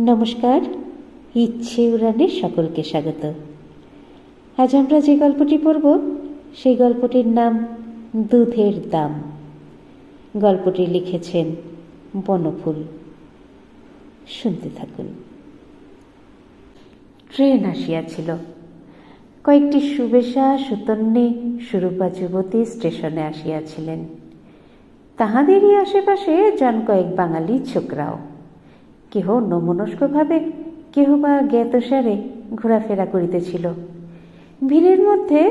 নমস্কার, ইচ্ছে উড়ানে সকলকে স্বাগত। আজ আমরা যে গল্পটি পড়ব, সেই গল্পটির নাম দুধের দাম। গল্পটি লিখেছেন বনফুল। শুনতে থাকুন। ট্রেন আসিয়াছিল। কয়েকটি সুবেশা সুতন্নী সুরূপা যুবতী স্টেশনে আসিয়াছিলেন। তাহাদেরই আশেপাশে জন কয়েক বাঙালি ছোকরাও। কেহ নমনস্কভাবে, কেহ বা জ্ঞাতসারে ঘোরাফেরা করিতেছিল। ভিড়ের মধ্যে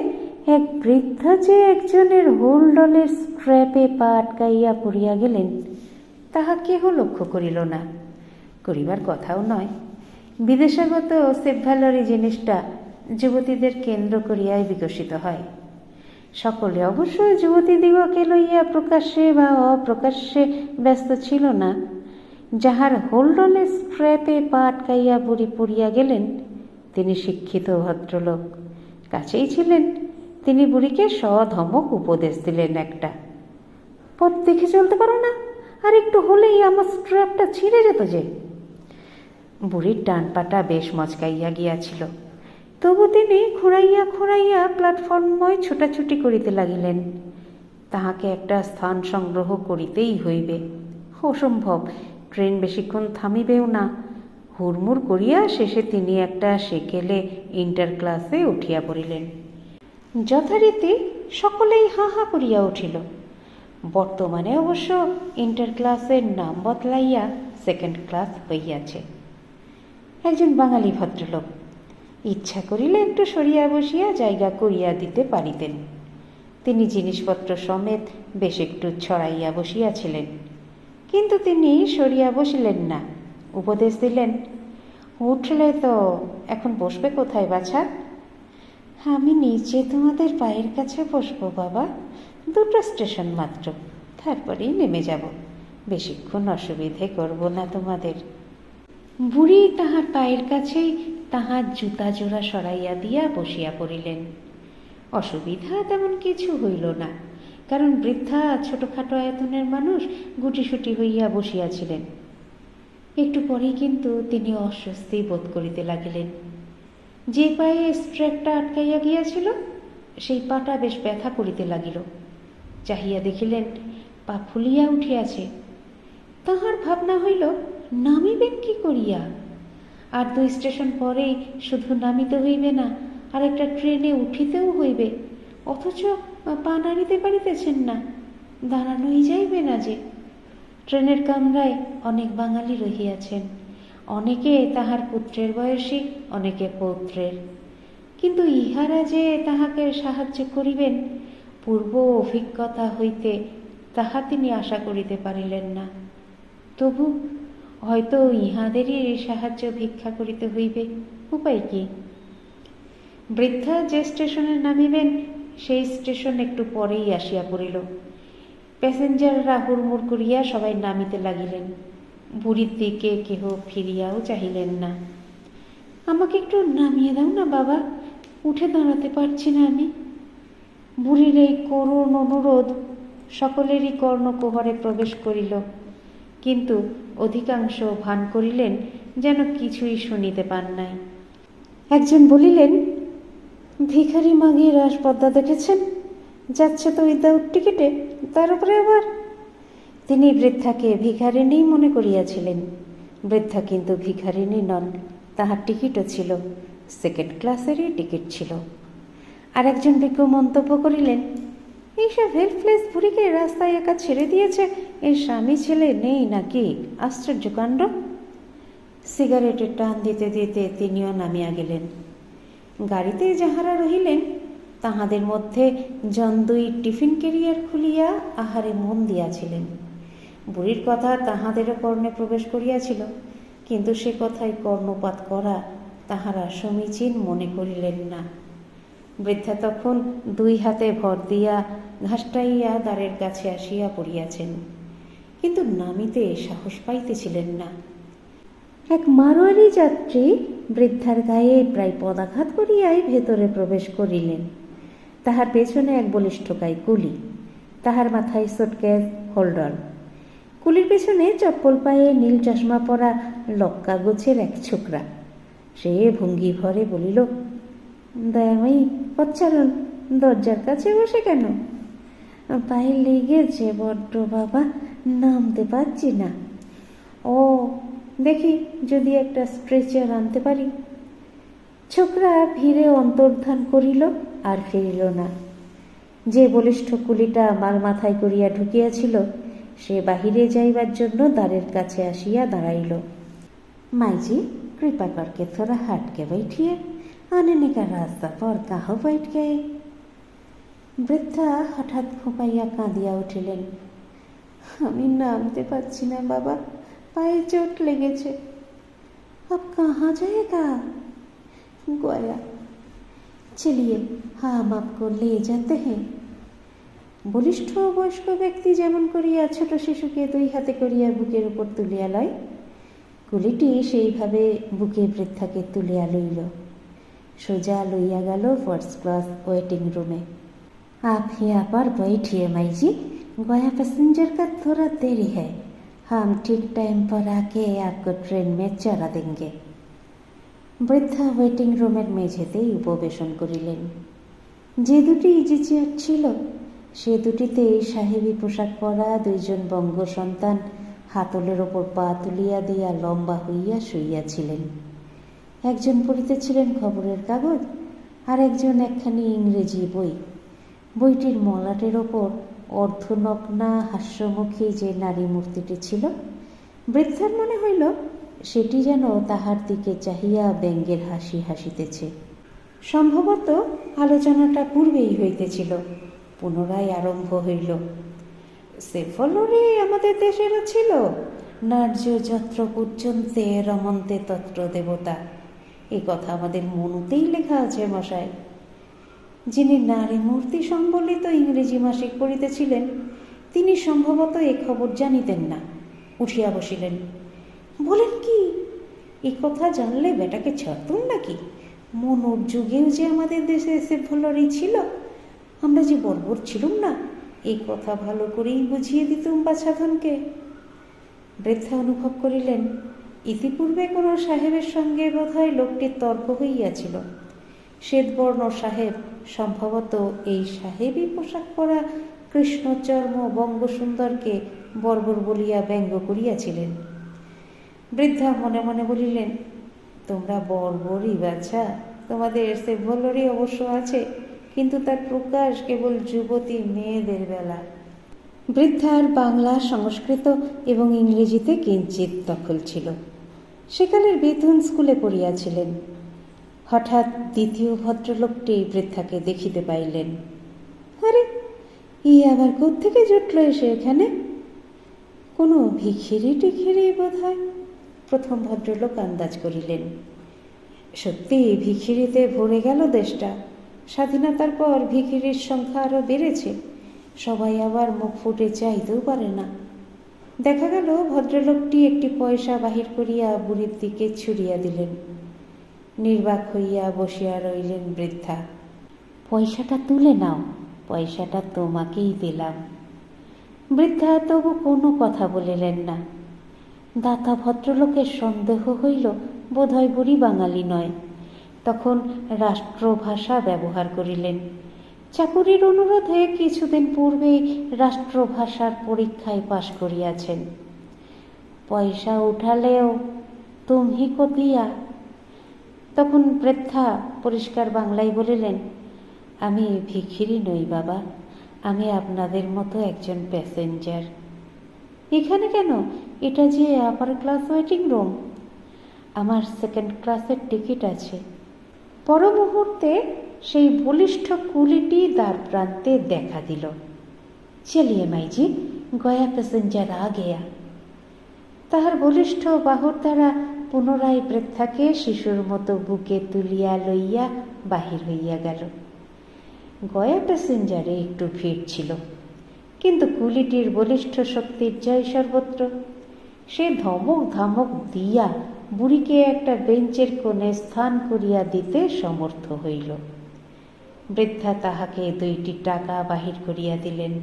এক বৃদ্ধা যে একজনের হোলডলের স্ট্র্যাপে পা আটকাইয়া পড়িয়া গেলেন, তাহা কেহ লক্ষ্য করিল না। করিবার কথাও নয়। বিদেশাগত সেভ্যালরি জিনিসটা যুবতীদের কেন্দ্র করিয়াই বিকশিত হয়। সকলে অবশ্য যুবতীদিগকে লইয়া প্রকাশ্যে বা অপ্রকাশ্যে ব্যস্ত ছিল না। যাহার হোল্ডলের স্ট্র্যাপে পা আটকাইয়া বুড়ি পড়িয়া গেলেন, তিনি শিক্ষিত ভদ্রলোক। কাছেই ছিলেন, তিনি বুড়িকে সধমক উপদেশ দিলেন একটা। পথ দেখে চলতে পারো না, আর একটু হলেই আমার স্ট্র্যাপটা ছিঁড়ে যেত যে। বুড়ির ডান পাটা বেশ মচকাইয়া গিয়াছিল। তবু তিনি খুঁড়াইয়া খুঁড়াইয়া প্ল্যাটফর্মময় ছুটাছুটি করিতে লাগিলেন। তাহাকে একটা স্থান সংগ্রহ করিতেই হইবে। অসম্ভব ট্রেন বেশিক্ষণ থামিবেও না। হুড়মুড় করিয়া শেষে তিনি একটা সেকেলে ইন্টার ক্লাসে উঠিয়া পড়িলেন। যথারীতি সকলেই হা হা করিয়া উঠিল। বর্তমানে অবশ্য ইন্টার ক্লাসের নাম বদলাইয়া সেকেন্ড ক্লাস হইয়াছে। একজন বাঙালি ভদ্রলোক, ইচ্ছা করিলে একটু সরিয়া বসিয়া জায়গা করিয়া দিতে পারিতেন। তিনি জিনিসপত্র সমেত বেশ একটু ছড়াইয়া বসিয়াছিলেন। কিন্তু তিনি সরিয়া বসিলেন না। উপদেশ দিলেন, উঠলে তো এখন বসবে কোথায় বাছা? আমি নিচে তোমাদের পায়ের কাছে বসবো বাবা, দুটো স্টেশন মাত্র, তারপরেই নেমে যাব। বেশিক্ষণ অসুবিধে করব না তোমাদের। বুড়ি তাহার পায়ের কাছেই তাহার জুতা জোড়া সরাইয়া দিয়া বসিয়া পড়িলেন। অসুবিধা তেমন কিছু হইল না। কারণ বৃদ্ধা ছোটখাটো আয়তনের মানুষ গুটিসুটি হইয়া বসিয়াছিলেন। একটু পরেই কিন্তু তিনি অস্বস্তি বোধ করিতে লাগিলেন। যে পায়ে স্ট্র্যাপটা আটকাইয়া গিয়াছিল, সেই পাটা বেশ ব্যথা করিতে লাগিল। চাহিয়া দেখিলেন, পা ফুলিয়া উঠিয়াছে। তাহার ভাবনা হইল, নামিবেন কি করিয়া? আর দুই স্টেশন পরেই শুধু নামিতে হইবে না আর একটা ট্রেনে উঠিতেও হইবে। অথচ পা নাড়িতে পারিতেছেন না। দাঁড়ানোই যাইবে না যে। ট্রেনের কামরায় অনেক বাঙালি রহিয়াছেন। অনেকে তাহার পুত্রের বয়সী, অনেকে পৌত্রের। কিন্তু ইহারা যে তাহাকে সাহায্য করিবেন, পূর্ব অভিজ্ঞতা হইতে তাহা তিনি আশা করিতে পারিলেন না। তবু হয়তো ইহাদেরই সাহায্য ভিক্ষা করিতে হইবে, উপায় কি? বৃদ্ধা যে স্টেশনে নামিবেন সেই স্টেশন একটু পরেই আসিয়া পড়িল। প্যাসেঞ্জাররা হুড়মুড় করিয়া সবাই নামিতে লাগিলেন। বুড়ির দিকে কেহ ফিরিয়াও চাহিলেন না। আমাকে একটু নামিয়ে দাও না বাবা, উঠে দাঁড়াতে পারছি না আমি। বুড়ির এই করুণ অনুরোধ সকলেরই কর্ণকুহরে প্রবেশ করিল, কিন্তু অধিকাংশ ভান করিলেন যেন কিছুই শুনিতে পান নাই। একজন বলিলেন ভিখারি মাগি রাসপদ্মা দেখেছেন? যাচ্ছে তো উইদাউট টিকিটে, তার উপরে আবার? তিনি বৃদ্ধাকে ভিখারিণী মনে করিয়াছিলেন। বৃদ্ধা কিন্তু ভিখারিণী নন, তাহার টিকিটও ছিল সেকেন্ড ক্লাসেরই টিকিট ছিল। আর একজন বিজ্ঞ মন্তব্য করিলেন, এইসব হেল্পলেস বুড়িকে রাস্তায় একা ছেড়ে দিয়েছে এর স্বামী ছেলে নেই নাকি? আশ্চর্য কাণ্ড। সিগারেটের টান দিতে দিতে তিনিও নামিয়া গেলেন। গাড়িতে যাহারা রহিলেন, তাহাদের মধ্যে জন দুই টিফিন কেরিয়ার খুলিয়া আহারে মন দিয়াছিলেন। বুড়ির কথা তাহাদেরও কর্ণে প্রবেশ করিয়াছিল, কিন্তু সে কথায় কর্ণপাত করা তাহারা সমীচীন মনে করিলেন না। বৃদ্ধা তখন দুই হাতে ভর দিয়া ঘাসটাইয়া দ্বারের কাছে আসিয়া পড়িয়াছেন, কিন্তু নামিতে সাহস পাইতেছিলেন না। এক মারোয়ারি যাত্রী বৃদ্ধার গায়ে প্রায় পদাঘাত করিয়াই ভেতরে প্রবেশ করিলেন। তাহার পেছনে এক বলিষ্ঠকায় কুলি, তাহার মাথায় সুটকেস হোল্ডার কুলির পেছনে চপ্পল পায়ে নীল চশমা পরা লক্কা গোছের এক ছোকরা। সে ভঙ্গি ভরে বলিল, দয়াময়ী পচ্চারণ দরজার কাছে বসে কেন? পায়ে লেগেছে বড্ড বাবা, নামতে পারছি না। ও দেখি যদি একটা স্ট্রেচার আনতে পারি ছোকরা ভিড়ে অন্তর্ধান করিল আর ফিরিল না যে বলিষ্ঠ কুলিটা মার মাথায় করিয়া ঢুকিয়াছিল সে বাহিরে যাইবার জন্য দ্বারের কাছে আসিয়া দাঁড়াইল माई कृपा करके थोड़ा हट के बैठिए आने का रास्ता पर कहाँ बैठ गए বৃদ্ধা হঠাৎ খোঁপাইয়া কাঁদিয়া উঠিলেন আমি নামতে পারছি না বাবা পায়ে চোট লেগেছে अब कहाँ जाएगा गोया चलिए हम आपको ले जाते हैं বলিষ্ঠ বয়স্ক ব্যক্তি যেমন করিয়া ছোট শিশুকে দুই হাতে করিয়া বুকের উপর তুলিয়া লয় কুলিটি সেইভাবে বুকে বৃদ্ধাকে তুলিয়া লইল সোজা লইয়া গেল ফার্স্ট ক্লাস ওয়েটিং रूमे आप यहाँ पर बैठिए माई जी गया पैसेंजर का थोड़ा देरी है हम ठीक टाइम पर आके आपको ट्रेन में चढ़ा देंगे বৃদ্ধা ওয়েটিং রুমের মেঝেতেই উপবেশন করিলেন যে দুটি ইজি চেয়ার ছিল সে দুটিতেই সাহেবী পোশাক পরা দুইজন বঙ্গ সন্তান হাতলের ওপর পা তুলিয়া দিয়া লম্বা হইয়া শুইয়াছিলেন একজন পড়িতেছিলেন খবরের কাগজ আর একজন একখানি ইংরেজি বই বইটির মলাটের ওপর অর্ধনগ্না হাস্যমুখী যে নারী মূর্তিটি ছিল, বৃদ্ধার মনে হইল সেটি যেন তাহার দিকে চাহিয়া ব্যঙ্গের হাসি হাসিতেছে। সম্ভবত আলোচনাটা পূর্বেই হইতেছিল, পুনরায় আরম্ভ হইল। সেফলরে আমাদের দেশেরও ছিল? নার্য যত্র পর্যন্তে রমন্তে তত্র দেবতা। এ কথা আমাদের মনুতেই লেখা আছে মশাই। যিনি নারী মূর্তি সম্বলিত ইংরেজি মাসিক পড়িতেছিলেন, তিনি সম্ভবত এ খবর জানিতেন না, উঠিয়া বসিলেন। বলেন কি, এ কথা জানলে বেটাকে ছাড়তুম নাকি? মনোর যুগেও যে আমাদের দেশে এসে ভলরই ছিল, আমরা যে বর্বর ছিলুম না এই কথা ভালো করেই বুঝিয়ে দিতুম বাছাধনকে। বৃদ্ধা অনুভব করিলেন, ইতিপূর্বে কোনো সাহেবের সঙ্গে বোধহয় লোকটির তর্ক হইয়াছিল। শ্বেতবর্ণ সাহেব, সম্ভবত এই সাহেবই পোশাক পরা কৃষ্ণচর্ম বঙ্গসুন্দরকে বর্বর বলিয়া ব্যঙ্গ করিয়াছিলেন। বৃদ্ধা মনে মনে বলিলেন, তোমরা বর্বরই বাছা, তোমাদের সে ভলরই অবশ্য আছে, কিন্তু তার প্রকাশ কেবল যুবতী মেয়েদের বেলা। বৃদ্ধার বাংলা সংস্কৃত এবং ইংরেজিতে কিঞ্চিত দখল ছিল। সেকালের বেতন স্কুলে পড়িয়াছিলেন। হঠাৎ দ্বিতীয় ভদ্রলোকটি বৃদ্ধাকে দেখিতে পাইলেন। আরে, ই আবার কোত্থেকে জুটল এসে এখানে? কোনো ভিখিরি টিখিরি বোধ হয় প্রথম ভদ্রলোক আন্দাজ করিলেন। সত্যি, ভিখিরিতে ভরে গেল দেশটা। স্বাধীনতার পর ভিখিরির সংখ্যা আরও বেড়েছে। সবাই আবার মুখ ফুটে চাইতেও পারে না। দেখা গেল, ভদ্রলোকটি একটি পয়সা বাহির করিয়া বুড়ির দিকে ছুড়িয়া দিলেন। নির্বাক হইয়া বসিয়া রইলেন বৃদ্ধা। পয়সাটা তুলে নাও, পয়সাটা তোমাকেই দিলাম। বৃদ্ধা তবু কোনো কথা বলিলেন না। দাতা ভদ্রলোকের সন্দেহ হইল, বোধহয় বুড়ি বাঙালি নয়। তখন রাষ্ট্রভাষা ব্যবহার করিলেন। চাকুরির অনুরোধে কিছুদিন পূর্বেই রাষ্ট্রভাষার পরীক্ষায় পাশ করিয়াছেন। পয়সা উঠালেও তুমি কতিয়া তখন বৃদ্ধা পরিষ্কার বাংলায় বলিলেন, আমি ভিখিরি নই বাবা, আমি আপনাদের মতো একজন প্যাসেঞ্জার এখানে কেন? এটা যে আপার ক্লাস ওয়েটিং রুম আমার সেকেন্ড ক্লাসের টিকিট আছে। পর মুহূর্তে সেই বলিষ্ঠ কুলিটি দ্বার প্রান্তে দেখা দিল। চলিয়ে মাইজি, গয়া প্যাসেঞ্জার আ গেয়া। তাহার বলিষ্ঠ বাহুর দ্বারা পুনরায় বৃদ্ধাকে শিশুর মতো বুকে তুলিয়া লইয়া বাহির হইয়া গেল। গয়া প্যাসেঞ্জারে একটু ভিড় ছিল, কিন্তু কুলিটির বলিষ্ঠ শক্তির জয় সর্বত্র সে ধমক ধামক দিয়া বুড়িকে একটা বেঞ্চের কোণে স্থান করিয়া দিতে সমর্থ হইল। বৃদ্ধা তাহাকে দুইটি টাকা বাহির করিয়া দিলেন।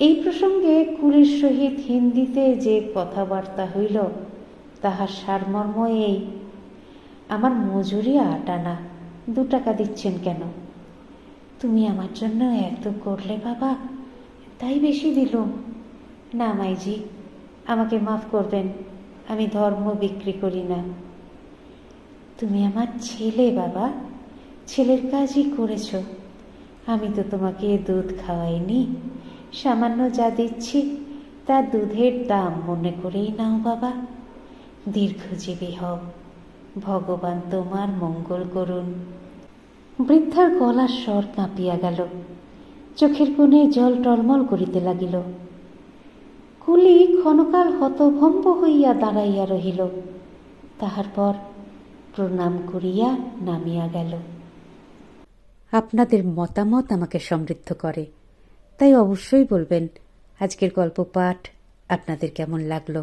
এই প্রসঙ্গে কুলির সহিত হিন্দিতে যে কথাবার্তা হইল তাহার সারমর্ম এই। আমার মজুরি আট আনা দু টাকা দিচ্ছেন কেন? তুমি আমার জন্য এত করলে বাবা, তাই বেশি দিলুম। না মাইজি, আমাকে মাফ করবেন, আমি ধর্ম বিক্রি করি না। তুমি আমার ছেলে বাবা, ছেলের কাজই করেছ। আমি তো তোমাকে দুধ খাওয়াইনি, সামান্য যা দিচ্ছি, তা দুধের দাম মনে করেই নাও বাবা। দীর্ঘজীবী হও। ভগবান তোমার মঙ্গল করুন। বৃদ্ধার গলার স্বর কাঁপিয়া গেল। চোখের কোণে জল টলমল করিতে লাগিল। কুলি ক্ষণকাল হতভম্ব হইয়া দাঁড়াইয়া রহিল। তাহার পর প্রণাম করিয়া নামিয়া গেল। আপনাদের মতামত আমাকে সমৃদ্ধ করে। তাই অবশ্যই বলবেন, আজকের গল্প পাঠ আপনাদের কেমন লাগল?